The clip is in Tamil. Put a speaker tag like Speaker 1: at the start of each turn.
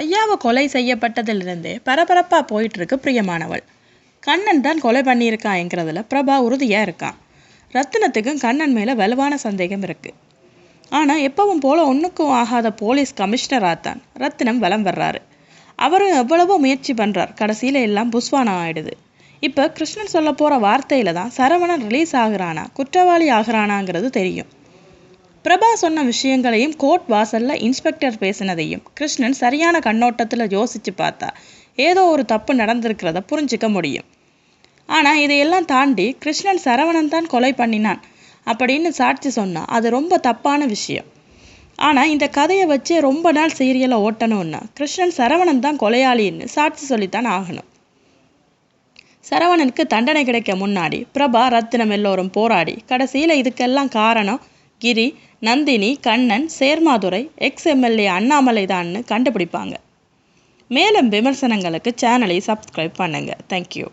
Speaker 1: ஐயாவை கொலை செய்யப்பட்டதிலிருந்தே பரபரப்பாக போயிட்டுருக்கு பிரியமானவள். கண்ணன் தான் கொலை பண்ணியிருக்காங்கிறதுல பிரபா உறுதியாக இருக்கான் ரத்தினத்துக்கும் கண்ணன் மேலே வலுவான சந்தேகம் இருக்குது ஆனால் எப்பவும் போல ஒன்றுக்கும் ஆகாத போலீஸ் கமிஷனராக தான் ரத்தினம் வலம் வர்றாரு. அவரும் எவ்வளவோ முயற்சி பண்ணுறார் கடைசியில் எல்லாம் புஸ்வானம் ஆயிடுது. இப்போ கிருஷ்ணன் சொல்ல போகிற வார்த்தையில் தான் சரவணன் ரிலீஸ் ஆகுறானா குற்றவாளி ஆகுறானாங்கிறது தெரியும். பிரபா சொன்ன விஷயங்களையும் கோர்ட் வாசல்ல இன்ஸ்பெக்டர் பேசினதையும் கிருஷ்ணன் சரியான கண்ணோட்டத்தில் யோசிச்சு பார்த்தா. ஏதோ ஒரு தப்பு நடந்திருக்கிறத புரிஞ்சுக்க முடியும். ஆனால் இதையெல்லாம் தாண்டி கிருஷ்ணன் சரவணன் தான் கொலை பண்ணினான் அப்படின்னு சாட்சி சொன்னால் அது ரொம்ப தப்பான விஷயம். ஆனால் இந்த கதையை வச்சே ரொம்ப நாள் சீரியலை ஓட்டணும்னா கிருஷ்ணன் சரவணன் தான் கொலையாளின்னு சாட்சி சொல்லித்தான் ஆகணும். சரவணனுக்கு தண்டனை கிடைக்க முன்னாடி பிரபா ரத்தினம் எல்லோரும் போராடி கடைசியில் இதுக்கெல்லாம் காரணம் கிரி நந்தினி கண்ணன் சேர்மாதுரை எக்ஸ் எம்எல்ஏ அண்ணாமலை தான்னு கண்டுபிடிப்பாங்க. மேலும் விமர்சனங்களுக்கு சேனலை சப்ஸ்கிரைப் பண்ணுங்கள் தேங்க்யூ